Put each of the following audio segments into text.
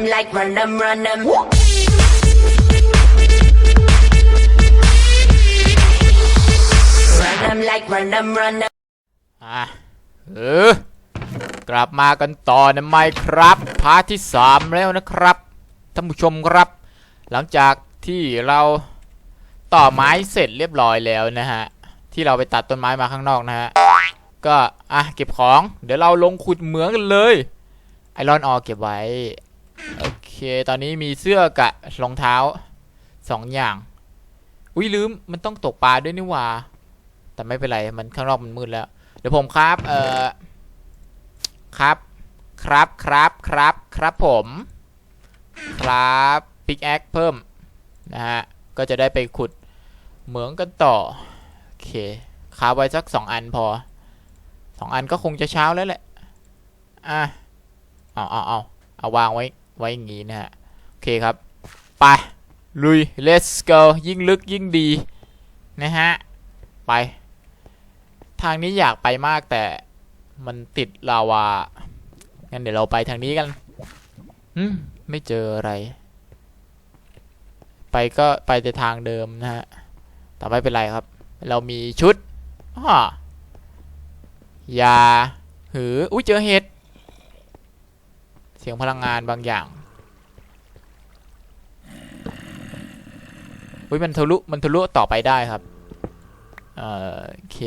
them like run them, run them. Run them like run them, run them. อะเออกลับมากันต่อนะไม่ครับ พาร์ทที่สามแล้วนะครับท่านผู้ชมครับ หลังจากที่เราต่อไม้เสร็จเรียบร้อยแล้วนะฮะ ที่เราไปตัดต้นไม้มาข้างนอกนะฮะ ก็อะเก็บของ เดี๋ยวเราลงขุดเหมืองกันเลย ไอรอนออเก็บไว้ โอเค ตอนนี้มีเสื้อกับรองเท้าสองอย่าง อุ้ยลืม มันต้องตกปลาด้วยนี่หว่า แต่ไม่เป็นไร มันข้างนอกมันมืดแล้ว เดี๋ยวผมครับ เอ่อ ครับ ครับ ครับ ครับ ครับผม ครับปิกแอคเพิ่ม นะฮะ ก็จะได้ไปขุดเหมืองกันต่อ โอเคคาไว้สักสองอันพอสองอันก็คงจะเช้าแล้วแหละ อะ เอาเอาเอาเอาวางไว้ ไว้อย่างงี้นะฮะ โอเคครับ ไป ลุย let's go ยิ่งลึกยิ่งดี นะฮะ ไป ทางนี้อยากไปมากแต่มันติดลาวา งั้นเดี๋ยวเราไปทางนี้กันอืมไม่เจออะไร ไปก็ไปแต่ทางเดิมนะฮะ แต่ไม่เป็นไรครับ เรามีชุดอ้อยา หือ อุ้ยเจอเห็ด เสียงพลังงานบางอย่างอุ้ยมันทะลุมันทะลุต่อไปได้ครับเอ่อโอเค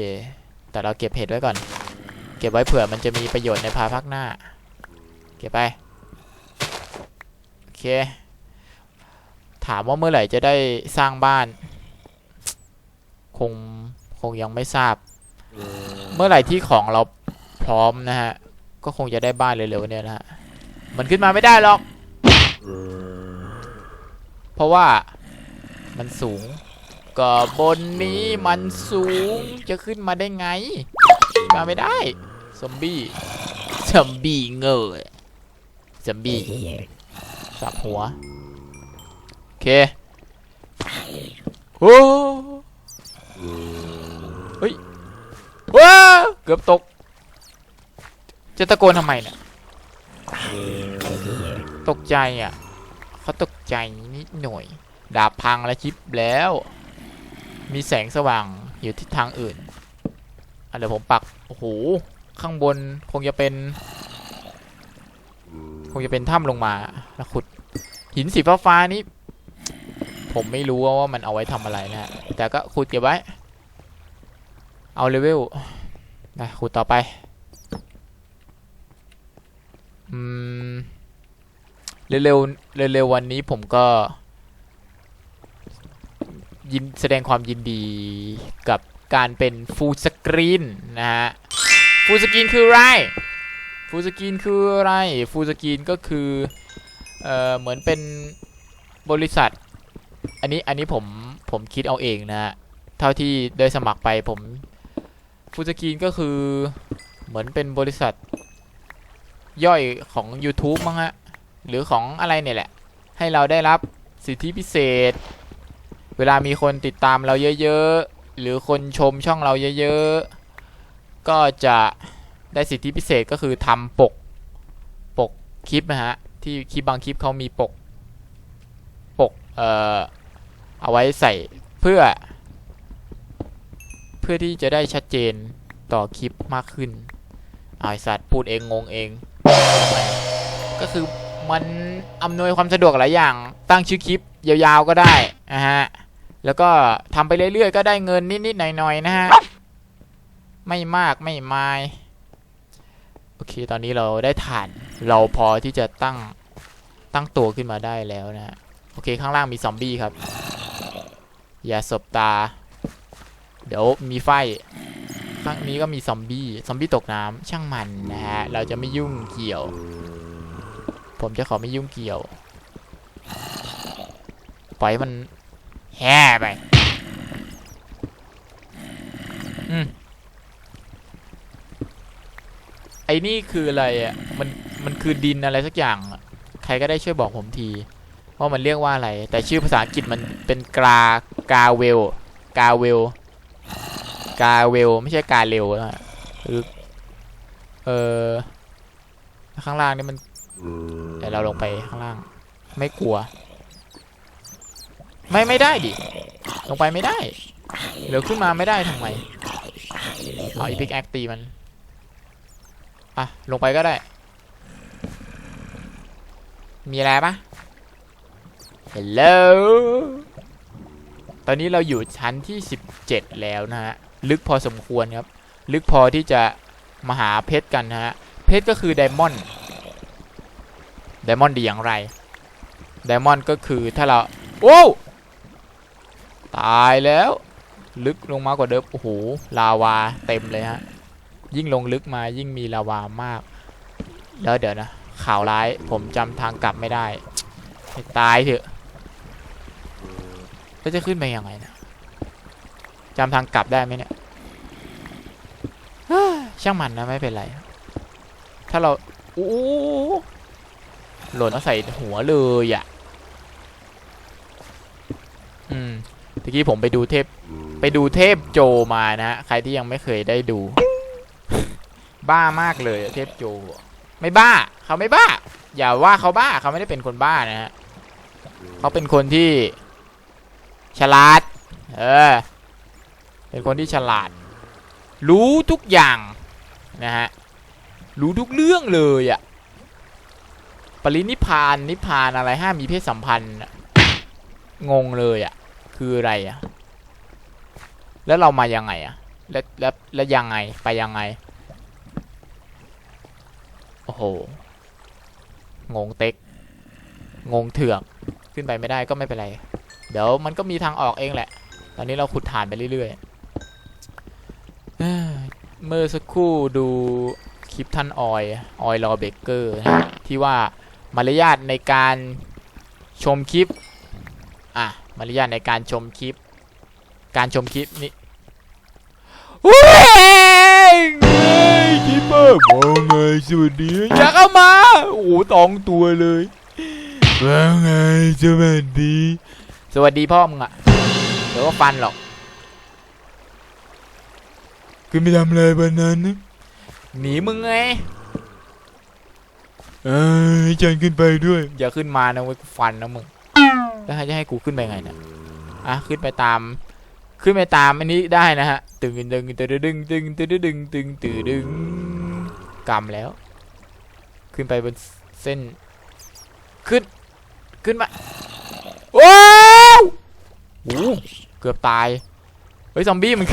แต่เราเก็บเห็ดไว้ก่อน เก็บไว้เผื่อมันจะมีประโยชน์ในภายภาคหน้า เก็บไป โอเค ถามว่าเมื่อไหร่จะได้สร้างบ้าน คงคงยังไม่ทราบ เมื่อไหร่ที่ของเราพร้อมนะฮะ ก็คงจะได้บ้านเร็วๆเนี่ยนะฮะ มันขึ้นมาไม่ได้หรอก เพราะว่ามันสูงก็บนนี้มันสูงจะขึ้นมาได้ไง มาไม่ได้ซอมบี้ซอมบี้เงยซอมบี้สับหัว โอเคโอ้เฮ้ยว้าเกือบตก จะตะโกนทำไมเนี่ย ตกใจอะเขาตกใจนิดหน่อย ดาบพังและชิปแล้ว มีแสงสว่างอยู่ทิศทางอื่นอะเดี๋ยวผมปัก โอ้โห ข้างบนคงจะเป็น คงจะเป็นถ้ำลงมาแล้วขุด หินสีฟ้าฟ้านี้ ผมไม่รู้ว่ามันเอาไว้ทำอะไรนะแต่ก็ขุดเก็บไว้ เอาเลเวลไปขุดต่อไป อืม เร็วๆเร็วๆวันนี้ผมก็ ยินแสดงความยินดีกับการเป็นฟูลสกรีนนะฮะฟูลสกรีนคืออะไรฟูลสกรีนคืออะไรฟูลสกรีนก็คือเอ่อเหมือนเป็นบริษัท อันนี้อันนี้ผมผมคิดเอาเองนะฮะเท่าที่ได้สมัครไปผมฟูลสกรีนก็คือเหมือนเป็นบริษัทย่อยของ YouTube มั้งฮะ หรือของอะไรเนี่ยแหละ ให้เราได้รับสิทธิพิเศษ เวลามีคนติดตามเราเยอะๆ หรือคนชมช่องเราเยอะๆ ก็จะได้สิทธิพิเศษก็คือทำปก ปกคลิปนะฮะ ที่คลิปบางคลิปเขามีปก ปก เอ่อ เอาไว้ใส่เพื่อ เพื่อที่จะได้ชัดเจนต่อคลิปมากขึ้นอายสัตว์พูดเองงงเอง ก็คือ มันอำนวยความสะดวกหลายอย่าง ตั้งชื่อคลิปยาวๆก็ได้นะฮะ แล้วก็ทำไปเรื่อยๆ ก็ได้เงินนิดๆหน่อยๆนะฮะ ไม่มากไม่มาย โอเค ตอนนี้เราได้ฐาน เราพอที่จะตั้งตั้งตัวขึ้นมาได้แล้วนะฮะ โอเค ข้างล่างมีซอมบี้ครับ อย่าสบตา เดี๋ยวมีไฟข้างนี้ก็มีซอมบี้ ซอมบี้ตกน้ำช่างมันนะฮะ เราจะไม่ยุ่งเกี่ยว ผมจะขอไม่ยุ่งเกี่ยว ปล่อยมันแห่ไป อืมไอ้นี่คืออะไรอะ มัน มันคือดินอะไรสักอย่าง ใครก็ได้ช่วยบอกผมที ว่ามันเรียกว่าอะไร แต่ชื่อภาษาอังกฤษมันเป็นกรากาเวล กาเวล กาเวล ไม่ใช่กาเร็วนะหรือเออข้างล่างนี่มัน แต่เราลงไปข้างล่าง ไม่กลัว ไม่ไม่ได้ดิ ลงไปไม่ได้เดี๋ยวขึ้นมาไม่ได้ทำไมเอาอีพิกแอคตีมันอะลงไปก็ได้ มีอะไรปะ Hello ตอนนี้เราอยู่ชั้นที่ 17 แล้วนะฮะ ลึกพอสมควรครับ ลึกพอที่จะมาหาเพชรกันนะฮะ เพชรก็คือไดมอนด์ ไดมอนด์ดีอย่างไรไดมอนด์ก็คือถ้าเรา โอ้ตายแล้ว ลึกลงมากกว่าเดิมโอ้โหลาวาเต็มเลยฮะยิ่งลงลึกมายิ่งมีลาวามาก แล้วเดี๋ยวนะ ข่าวร้ายผมจำทางกลับไม่ได้ตายเถอะแล้วจะขึ้นไปยังไงนะจำทางกลับได้ไหมเนี่ยช่างมันนะไม่เป็นไร ถ้าเรา โอ้ หล่นเอาใส่หัวเลยอะ อืมตะกี้ผมไปดูเทพ ไปดูเทพโจมานะฮะ ใครที่ยังไม่เคยได้ดู บ้ามากเลยเทพโจ ไม่บ้า เขาไม่บ้า อย่าว่าเขาบ้า เขาไม่ได้เป็นคนบ้านะฮะ เขาเป็นคนที่ ฉลาด เออ เป็นคนที่ฉลาด รู้ทุกอย่างนะฮะ รู้ทุกเรื่องเลยอะ ปรินิพานนิพานอะไรห้ามมีเพศสัมพันธ์งงเลยอะคืออะไรอะแล้วเรามายังไงอะแล้วแล้วแล้วยังไงไปยังไง โอ้โห งงเต็ก งงเถือกขึ้นไปไม่ได้ก็ไม่เป็นไร เดี๋ยวมันก็มีทางออกเองแหละ ตอนนี้เราขุดฐานไปเรื่อยๆเมื่อสักครู่ดูคลิปท่านออย ออยรอเบเกอร์ ที่ว่า มารยาทในการชมคลิป อะ มารยาทในการชมคลิป การชมคลิปนี่เฮ้ยคลิปเปอร์มองไงสวัสดีอยากเข้ามา โอ้ตองตัวเลยว่าไงสวัสดี สวัสดีพ่อมึงอะเดี๋ยวก็ฟันหรอกขึ้นไปทำอะไรบนนั้น หนีมึงไง เอ้ยฉันขึ้นไปด้วย อย่าขึ้นมานะเว้ยกูฟันนะมึงแล้วจะให้กูขึ้นไปไงเนี่ยอะขึ้นไปตาม ขึ้นไปตามอันนี้ได้นะฮะตึงตึงตึงตึงตึงตึงตึงตึงตึงตึงกำแล้ว ขึ้นไปบนเส้น ขึ้น ขึ้นมาว้าวโอ้เกือบตาย เฮ้ย ซอมบี้มัน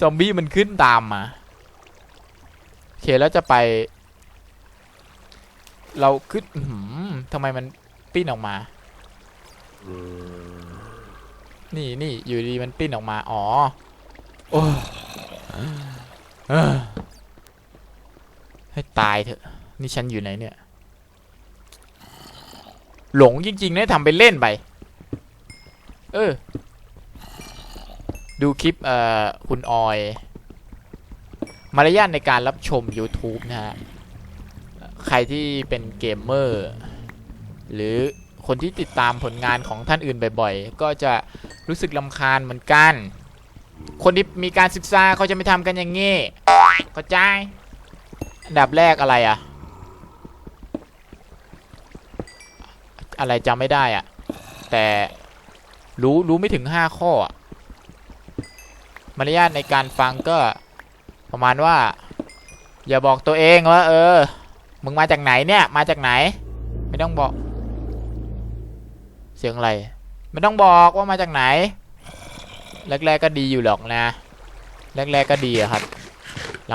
ซอมบี้มันขึ้นตามมา เคแล้วจะไป เราขึ้นอื้อหือทำไมมันปิ้นออกมา นี่นี่อยู่ดีมันปิ้นออกมา อ๋อ โอ้ให้ตายเถอะ นี่ฉันอยู่ไหนเนี่ย หลงจริงๆเนี่ยทำไปเล่นไป เออ ดูคลิปเอ่อคุณออย มารยาทในการรับชม YouTube นะฮะ ใครที่เป็นเกมเมอร์ หรือคนที่ติดตามผลงานของท่านอื่นบ่อยๆ ก็จะรู้สึกลำคาญเหมือนกัน คนที่มีการศึกษาเขาจะไม่ทำกันอย่างงี้เข้าใจอันดับแรกอะไรอะอะไรจำไม่ได้อะแต่รู้รู้ไม่ถึง 5 ข้อ มารยาทในการฟังก็ ประมาณว่า อย่าบอกตัวเองว่า เออ มึงมาจากไหนเนี่ย มาจากไหน ไม่ต้องบอก เสียงอะไร ไม่ต้องบอกว่ามาจากไหน แรกๆก็ดีอยู่หรอกนะ แรกๆก็ดีอะครับ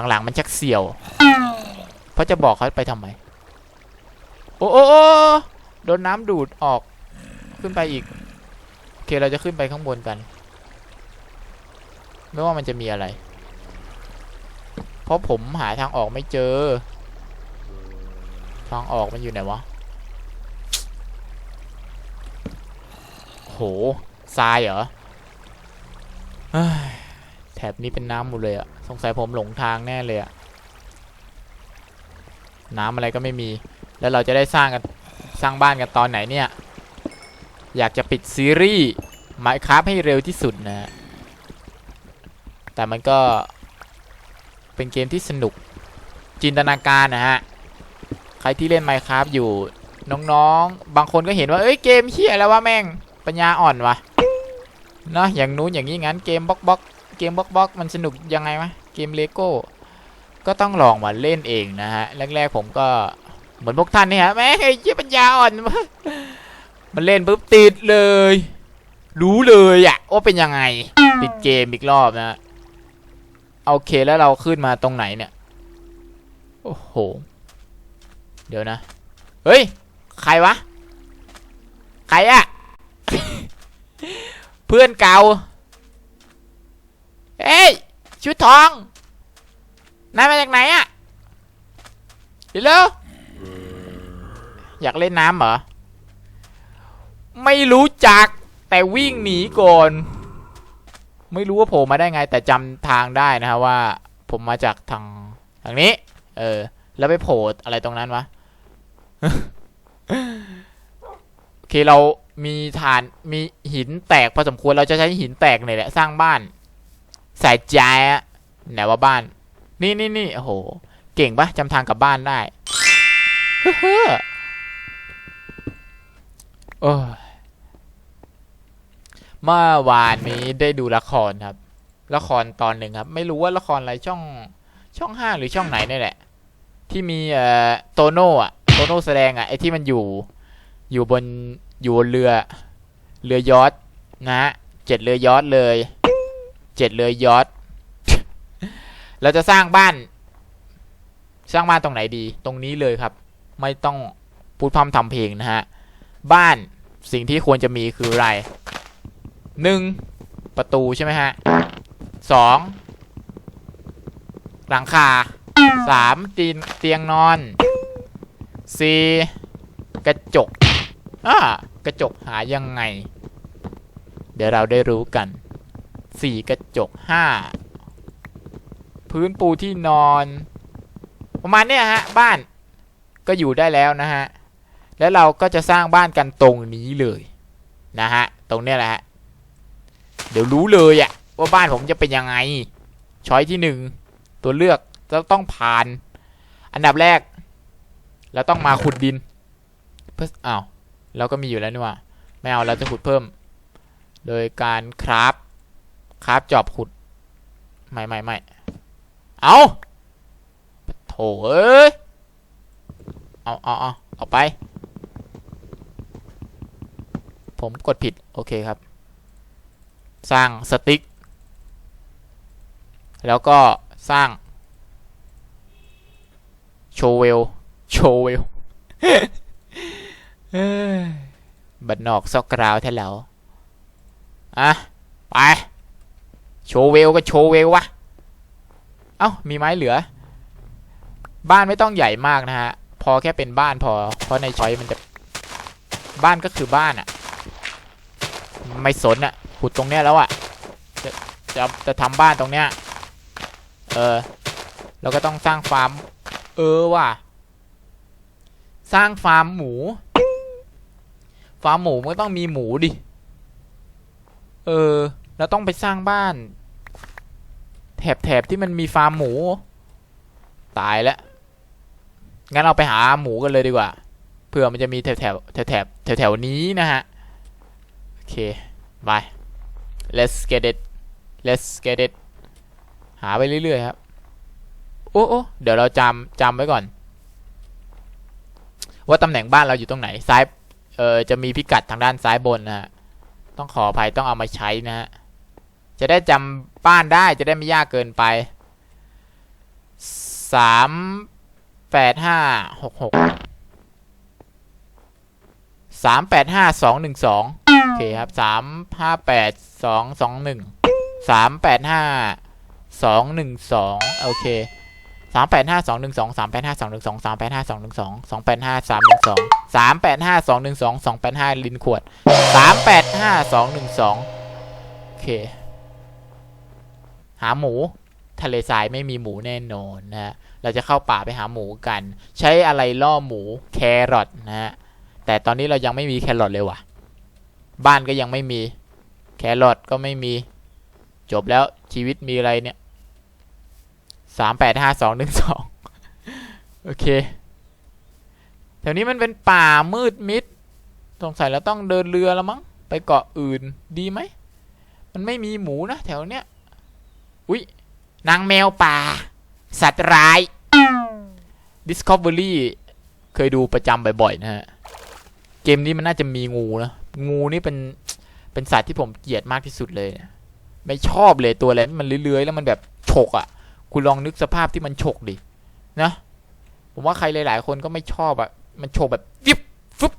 หลังๆมันชักเสี่ยว เพราะจะบอกเขาไปทำไมโอ้โอ้โอ้โดนน้ำดูดออก ขึ้นไปอีก โอเคเราจะขึ้นไปข้างบนกัน ไม่ว่ามันจะมีอะไร เพราะผมหาทางออกไม่เจอ ทางออกมันอยู่ไหนวะโหทรายเหรอเฮ้ยแถบนี้เป็นน้ำหมดเลยอะสงสัยผมหลงทางแน่เลยอะน้ำอะไรก็ไม่มี แล้วเราจะได้สร้างกันสร้างบ้านกันตอนไหนเนี่ย อยากจะปิดซีรีส์ไมครับให้เร็วที่สุดนะ แต่มันก็ เป็นเกมที่สนุกจินตนาการนะฮะ ใครที่เล่น Minecraft อยู่น้องๆ บางคนก็เห็นว่า เอ้ยเกมเฮียแล้ววะแม่งปัญญาอ่อนวะเนาะอย่างนู้นอย่างนี้งั้นเกมบล็อกบล็อกเกมบล็อกบล็อกมันสนุกยังไงวะเกมเลโก้ก็ต้องลองมาเล่นเองนะฮะแรกๆผมก็เหมือนพวกท่านนี่ฮะแม่งไอ้เหี้ยปัญญาอ่อนมันเล่นปุ๊บติดเลย รู้เลยอะว่าเป็นยังไงปิดเกมอีกรอบนะฮะ โอเคแล้วเราขึ้นมาตรงไหนเนี่ย โอ้โห เดี๋ยวนะ เฮ้ย ใครวะ ใครอะเพื่อนเก่า เอ้ย ชุดทอง นายมาจากไหนอะเดี๋ยวเร็วอยากเล่นน้ำเหรอ ไม่รู้จักแต่วิ่งหนีก่อน ไม่รู้ว่าโผล่มาได้ไง แต่จำทางได้นะฮะว่า ผมมาจากทางทางนี้ เออ แล้วไปโผล่อะไรตรงนั้นวะโอเคเรามีฐานมีหินแตกพอสมควรเราจะใช้หินแตกเนี่ยแหละสร้างบ้านใส่ใจอะไหนว่าบ้าน นี่นี่นี่โอ้โห เก่งปะจำทางกลับบ้านได้เฮ้อโอ้ย เมื่อวานนี้ได้ดูละครครับ ละครตอนหนึ่งครับ ไม่รู้ว่าละครอะไรช่องช่องห้าหรือช่องไหนนี่แหละ ที่มีเอ่อโตโน่อะโตโน่แสดงอะไอที่มันอยู่ อยู่บนอยู่บนเรือ เรือยอทนะฮะเจ็ดเรือยอทเลยเจ็ดเรือยอทเราจะสร้างบ้าน สร้างบ้านตรงไหนดี ตรงนี้เลยครับ ไม่ต้องพูดพร่ำทำเพลงนะฮะ บ้านสิ่งที่ควรจะมีคืออะไร หนึ่งประตูใช่ไหมฮะสองหลังคาสามตีนเตียงนอนสี่กระจกอ่ากระจกหายังไง เดี๋ยวเราได้รู้กันสี่กระจกห้าพื้นปูที่นอน ประมาณเนี้ยฮะ บ้านก็อยู่ได้แล้วนะฮะ แล้วเราก็จะสร้างบ้านกันตรงนี้เลย นะฮะ ตรงเนี้ยแหละฮะ เดี๋ยวรู้เลยอะว่าบ้านผมจะเป็นยังไง ช้อยที่หนึ่งตัวเลือกจะต้องผ่าน อันดับแรกเราต้องมาขุดดินเพื่ออ้าวเราก็มีอยู่แล้วนี่ว่าไม่เอาเราจะขุดเพิ่ม โดยการคราฟคราฟจอบขุดไม่ไม่ไม่เอาโถเอ้ยเอาเอาเอาออกไป ผมกดผิด โอเคครับ สร้างสติ๊ก แล้วก็สร้างโชเวลโชเวลเอ้ยบัดนอกซอกกราวแท้แล้วอะ ไป โชเวลก็โชเวลวะ เอ้า มีไม้เหลือ บ้านไม่ต้องใหญ่มากนะฮะ พอแค่เป็นบ้านพอ เพราะในช้อยมันจะ บ้านก็คือบ้านอะไม่สนอะ ขุดตรงเนี้ยแล้วอะจะจะจะทำบ้านตรงเนี้ยเออเราก็ต้องสร้างฟาร์มเออว่ะสร้างฟาร์มหมู ฟาร์มหมูมันก็ต้องมีหมูดิเออเราต้องไปสร้างบ้าน แถบแถบที่มันมีฟาร์มหมู ตายแล้วงั้นเราไปหาหมูกันเลยดีกว่าเผื่อมันจะมีแถบแถบแถบแถบแถวแถวนี้นะฮะ โอเคไป let's get it let's get it หาไปเรื่อยๆครับ โอ้โอเดี๋ยวเราจำจำไว้ก่อน ว่าตำแหน่งบ้านเราอยู่ตรงไหน ซ้าย เออจะมีพิกัดทางด้านซ้ายบนนะฮะ ต้องขออภัยต้องเอามาใช้นะฮะ จะได้จำบ้านได้จะได้ไม่ยากเกินไปสามแปดห้าหกหกสามแปดห้าสองหนึ่งสอง อเคครับสามห้าแปดสองสองหนึ่งสามแปดห้าสองหนึ่งสองโอเคสามแปดห้าสองหนึ่งสองสามแปดห้าสองหนึ่งสองสามแปดห้าสองหนึ่งสองสองแปดห้าสามหนึ่งสองสามแปดห้าสองหนึ่งสองสองแปดห้าลินขวดสามแปดห้าสองหนึ่งสองโอเค หาหมูทะเลทรายไม่มีหมูแน่นอนนะฮะเราจะเข้าป่าไปหาหมูกัน ใช้อะไรล่อหมูแครอทนะฮะแต่ตอนนี้เรายังไม่มีแครอทเลยว่ะ บ้านก็ยังไม่มี แครอทก็ไม่มี จบแล้วชีวิตมีอะไรเนี่ยสามแปดห้าสองหนึ่งสองโอเค แถวนี้มันเป็นป่ามืดมิด สงสัยเราต้องเดินเรือแล้วมั้ง ไปเกาะอื่นดีไหม มันไม่มีหมูนะแถวเนี้ย อุ๊ย นางแมวป่า สัตว์ร้าย Discovery เคยดูประจำบ่อยๆนะฮะ เกมนี้มันน่าจะมีงูนะ งูนี่เป็นเป็นสัตว์ที่ผมเกลียดมากที่สุดเลยไม่ชอบเลยตัวอะไรมันเลื้อยๆแล้วมันแบบฉกอะ่ะ คุณลองนึกสภาพที่มันฉกดินะผมว่าใครหลาย ๆ คนก็ไม่ชอบอะ่ะมันฉกแบบวิบฟึบ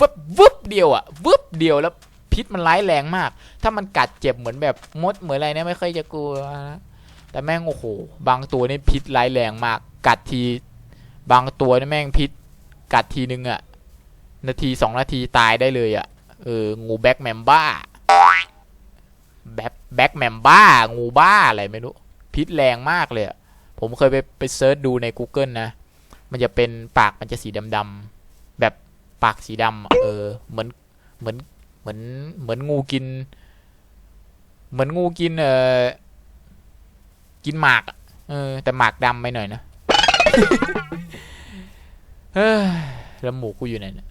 วึบวึบเดียวอะ่ะวึบเดียวแล้วพิษมันร้ายแรงมาก ถ้ามันกัดเจ็บเหมือนแบบมดเหมือนอะไรเนี่ยไม่ค่อยจะกลัวนะแต่แม่งโอ้โห บางตัวนี่พิษร้ายแรงมาก กัดที บางตัวนี่แม่งพิษ กัดทีนึงอะนาทีสองนาทีตายได้เลยอะ เออ งูแบ็กแมมบ้าแบ็คแบ็กแมมบ้า งูบ้าอะไรไม่รู้ พิษแรงมากเลยผมเคยไปไปเซิร์ชดูใน Google นะ มันจะเป็นปากมันจะสีดำๆแบบปากสีดำเออ เหมือนเหมือนเหมือนเหมือนงูกิน เหมือนงูกินเออกินหมากเออ แต่หมากดำไปหน่อยนะเฮ้ยแล้วหมูกูอยู่ไหนเนี่ย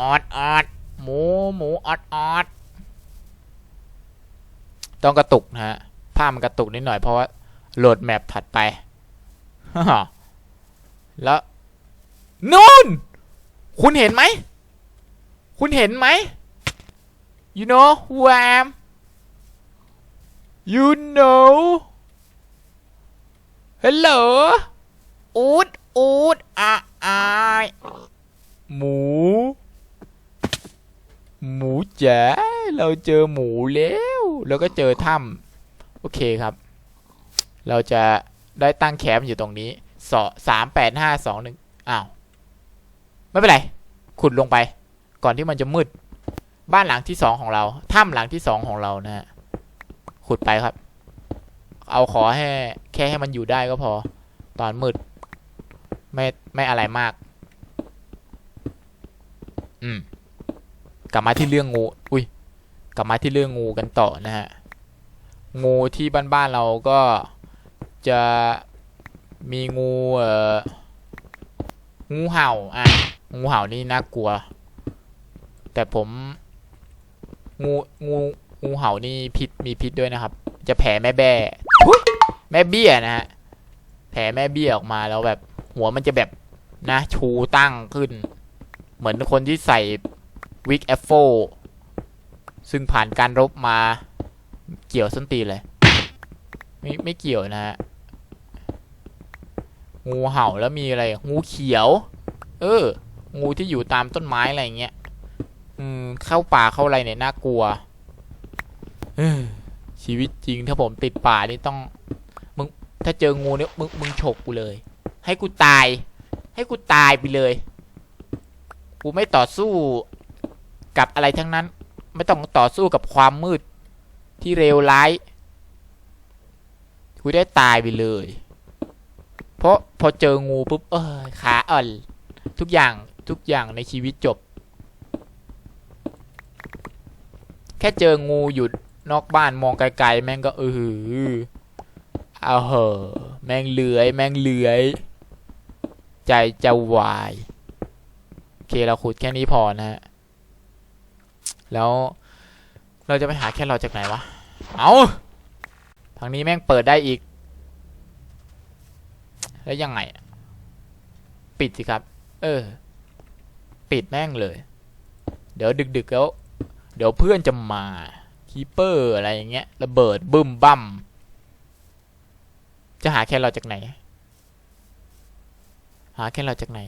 ออดออด หมูหมูออดออดต้องกระตุกนะฮะภาพมันกระตุกนิดหน่อยเพราะว่าโหลดแมปถัดไปแล้วนู่นคุณเห็นไหม คุณเห็นไหม you know who I am you know hello อูดอูดอะอายหมู หมูจ๋าเราเจอหมูแล้วแล้วก็เจอถ้ำโอเคครับ เราจะได้ตั้งแคมป์อยู่ตรงนี้สอสามแปดห้าสองหนึ่งอ้าว ไม่เป็นไร ขุดลงไป ก่อนที่มันจะมืด บ้านหลังที่สองของเราถ้ำหลังที่สองของเรานะฮะขุดไปครับ เอาขอให้แค่ให้มันอยู่ได้ก็พอ ตอนมืด ไม่ไม่อะไรมาก อืม กลับมาที่เรื่องงูอุ้ยกลับมาที่เรื่องงูกันต่อนะฮะงูที่บ้านๆเราก็จะมีงูเอ่องูเห่าอะงูเห่านี่น่ากลัว แต่ผมงูงูงูเห่านี่พิษมีพิษด้วยนะครับ จะแผ่แม่แบ้ทุยแม่เบี้ยนะฮะแผ่แม่เบี้ยออกมาแล้วแบบหัวมันจะแบบนะชูตั้งขึ้น เหมือนคนที่ใส่ วิกแอฟโฟซึ่งผ่านการรบมาเกี่ยวส้นตีเลย ไม่ไม่เกี่ยวนะฮะ งูเห่าแล้วมีอะไร งูเขียว เออ งูที่อยู่ตามต้นไม้อะไรเงี้ย อืม เข้าป่าเข้าอะไรเนี่ยน่ากลัวเอ้อชีวิตจริงถ้าผมติดป่านี่ต้อง มึง ถ้าเจองูเนี่ยมึงมึงฉกกูเลย ให้กูตาย ให้กูตายไปเลย กูไม่ต่อสู้ กับอะไรทั้งนั้น ไม่ต้องต่อสู้กับความมืดที่เลวร้ายกูได้ตายไปเลย เพราะพอเจองูปุ๊บเออขาอ่อนทุกอย่างทุกอย่างในชีวิตจบ แค่เจองูอยู่นอกบ้านมองไกลๆ แม่งก็เออเอาเหอะแม่งเลื้อย แม่งเลื้อย ใจจะวาย โอเค เราขุดแค่นี้พอนะฮะ แล้วเราจะไปหาแค่เราจากไหนวะ เอาทางนี้แม่งเปิดได้อีก แล้วยังไง ปิดสิครับ เออ ปิดแม่งเลย เดี๋ยวดึกๆแล้ว เดี๋ยวเพื่อนจะมา คีเปอร์อะไรอย่างเงี้ย ระเบิดบึ้มบั้ม จะหาแค่เราจากไหน หาแค่เราจากไหน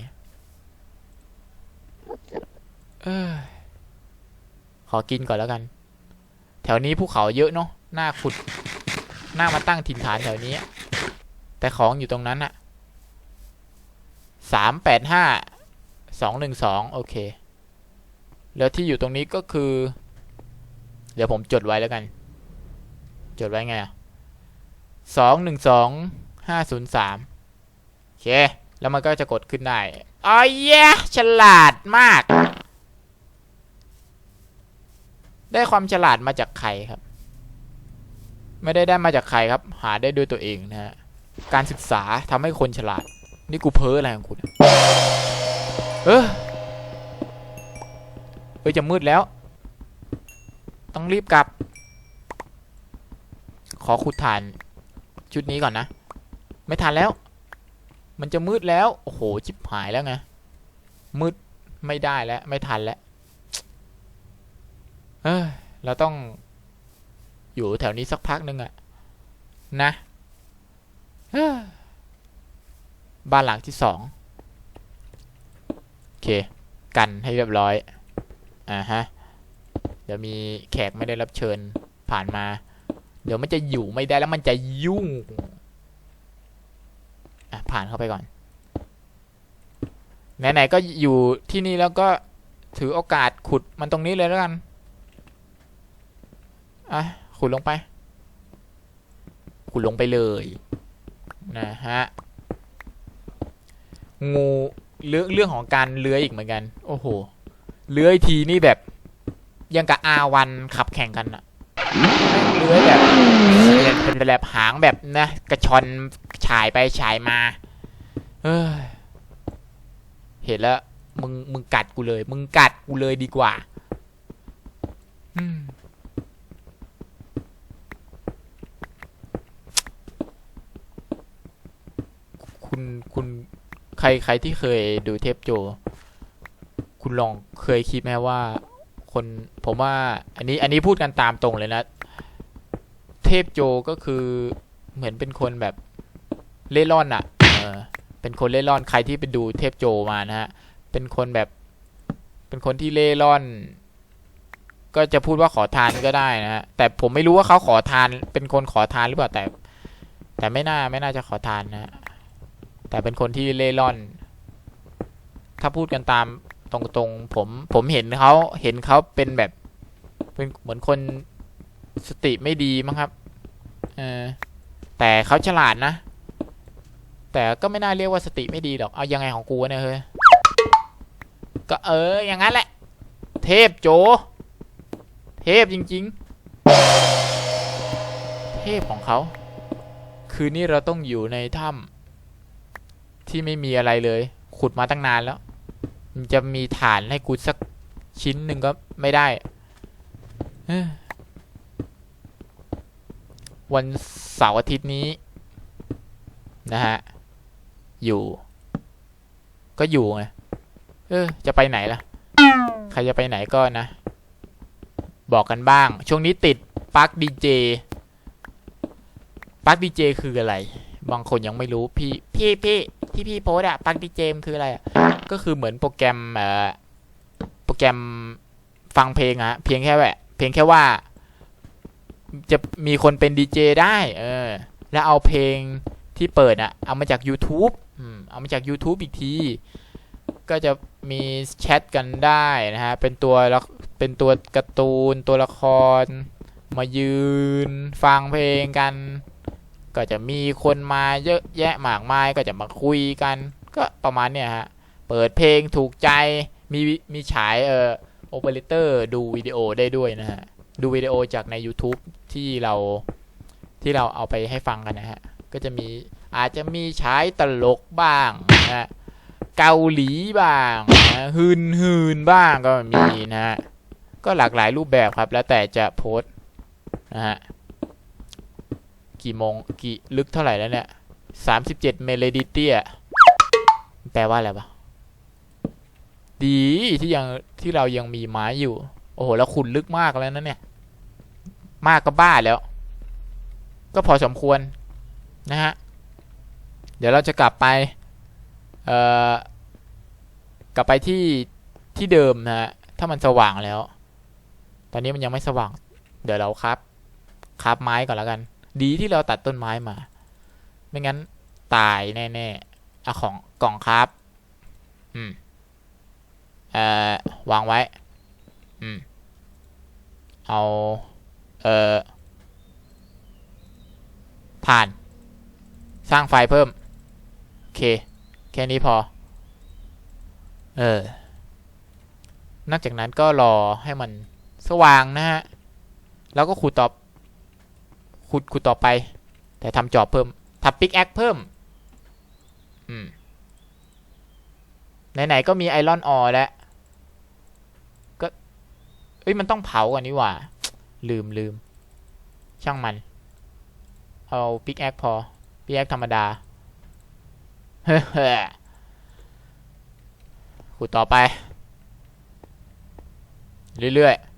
เออ ขอกินก่อนแล้วกัน แถวนี้ภูเขาเยอะเนาะหน่าขุดหน่ามาตั้งถิ่นฐานแถวนี้ แต่ของอยู่ตรงนั้นอะสามแปดห้าสองหนึ่งสองโอเค แล้วที่อยู่ตรงนี้ก็คือ เดี๋ยวผมจดไว้แล้วกัน จดไว้ไงอะสองหนึ่งสองห้าศูนย์สามโอเค แล้วมันก็จะกดขึ้นได้อ๋อเย้ฉลาดมาก ได้ความฉลาดมาจากใครครับ ไม่ได้ได้มาจากใครครับ หาได้ด้วยตัวเองนะฮะการศึกษาทำให้คนฉลาด นี่กูเพ้ออะไรของกูเนี่ยเออเฮ้ยจะมืดแล้ว ต้องรีบกลับ ขอขุดฐาน ชุดนี้ก่อนนะ ไม่ทันแล้ว มันจะมืดแล้ว โอ้โห จิบหายแล้วไง มืดไม่ได้แล้ว ไม่ทันแล้ว เอ้ยเราต้องอยู่แถวนี้สักพักหนึ่งอะนะบ้านหลังที่สองโอเค กันให้เรียบร้อย อ่าฮะ เดี๋ยวมีแขกไม่ได้รับเชิญผ่านมา เดี๋ยวมันจะอยู่ไม่ได้แล้วมันจะยุ่ง อะ ผ่านเข้าไปก่อน ไหนๆก็อยู่ที่นี่แล้วก็ถือโอกาสขุดมันตรงนี้เลยแล้วกัน อะขุดลงไปขุดลงไปเลยนะฮะงูเรื่องเรื่องของการเลื้อยอีกเหมือนกัน โอ้โหเลื้อยทีนี่แบบ ยังกับอาวันขับแข่งกันอะเลื้อยแบบเป็นแบบหางแบบนะกระชอนฉายไปฉายมา เอ้ยเห็นแล้วมึงมึงกัดกูเลย มึงกัดกูเลยดีกว่า คุณคุณใครใครที่เคยดูเทปโจ คุณลองเคยคิดไหมว่า คนผมว่า อันนี้อันนี้พูดกันตามตรงเลยนะ เทพโจก็คือเหมือนเป็นคนแบบเล่ร่อนอะ่ะเออเป็นคนเล่ร่อนใครที่ไปดูเทพโจมานะฮะ เป็นคนแบบ เป็นคนที่เล่ร่อน ก็จะพูดว่าขอทานก็ได้นะฮะ แต่ผมไม่รู้ว่าเขาขอทาน เป็นคนขอทานหรือเปล่าแต่ แต่ไม่น่าไม่น่าจะขอทานนะฮะ แต่เป็นคนที่เล่ร่อน ถ้าพูดกันตามตรงๆผมผมเห็นเขาเห็นเขาเป็นแบบเป็นเหมือนคนสติไม่ดีมั้งครับเออแต่เขาฉลาดนะ แต่ก็ไม่น่าเรียกว่าสติไม่ดีหรอกเอายังไงของกูเนี่ยเฮ้ยก็เอออย่างนั้นแหละ เทพโจ เทพจริง ๆ เทพของเขา คืนนี้เราต้องอยู่ในถ้ำ ที่ไม่มีอะไรเลย ขุดมาตั้งนานแล้ว มันจะมีฐานให้กูสักชิ้นหนึ่งก็ไม่ได้ วันเสาร์อาทิตย์นี้ นะฮะ อยู่ ก็อยู่ไง เออ จะไปไหนล่ะ ใครจะไปไหนก็นะ บอกกันบ้าง ช่วงนี้ติดปลั๊กดีเจปลั๊กดีเจคืออะไร บางคนยังไม่รู้พี่พี่พี่ที่พี่โพสอะปลั๊กดีเจมคืออะไรอะก็คือเหมือนโปรแกรมเอ่อโปรแกรมฟังเพลงอะเพียงแค่แบบเพียงแค่ว่า จะมีคนเป็นดีเจได้เออแล้วเอาเพลงที่เปิดอะเอามาจาก YouTube เอามาจาก YouTube อีกที ก็จะมีแชทกันได้นะฮะ เป็นตัวละเป็นตัวการ์ตูนตัวละคร มายืน ฟังเพลงกัน ก็จะมีคนมาเยอะแยะมากมายก็จะมาคุยกัน ก็ประมาณเนี้ยฮะ เปิดเพลงถูกใจ มีมีฉายเอ่อโอเปอเรเตอร์ดูวิดีโอได้ด้วยนะฮะ ดูวิดีโอจากใน YouTube ที่เราที่เราเอาไปให้ฟังกันนะฮะ ก็จะมีอาจจะมีฉายตลกบ้างนะฮะเกาหลีบ้างนะฮืนฮืนบ้างก็มีนะฮะ ก็หลากหลายรูปแบบครับแล้วแต่จะโพสนะฮะ กี่โมงกี่ลึกเท่าไหร่แล้วเนี่ยสามสิบเจ็ดเมเลดิเตียแปลว่าอะไรปะดีที่ยังที่เรายังมีไม้อยู่ โอ้โห แล้วขุดลึกมากแล้วนะเนี่ย มากก็บ้าแล้ว ก็พอสมควรนะฮะ เดี๋ยวเราจะกลับไป เอ่อ กลับไปที่ที่เดิมนะฮะ ถ้ามันสว่างแล้ว ตอนนี้มันยังไม่สว่าง เดี๋ยวเราครับ ครับไม้ก่อนแล้วกัน ดีที่เราตัดต้นไม้มา ไม่งั้นตายแน่ๆเอาของกล่องครับ อืม เอ่อ วางไว้ อืม เอา เอ่อถ่าน สร้างไฟเพิ่ม โอเค แค่นี้พอ เออนอกจากนั้นก็รอให้มันสว่างนะฮะ แล้วก็ขุดต่อ ขุดขุดต่อไป แต่ทำจอบเพิ่มทำปิกแอคเพิ่ม อืม ไหนๆก็มีไอรอนออแล้ว ก็ เอ้ย มันต้องเผาก่อนนี่หว่า ลืมลืม ช่างมัน เอาปิกแอคพอปิกแอคธรรมดา เฮ้อขุดต่อไป เรื่อยๆ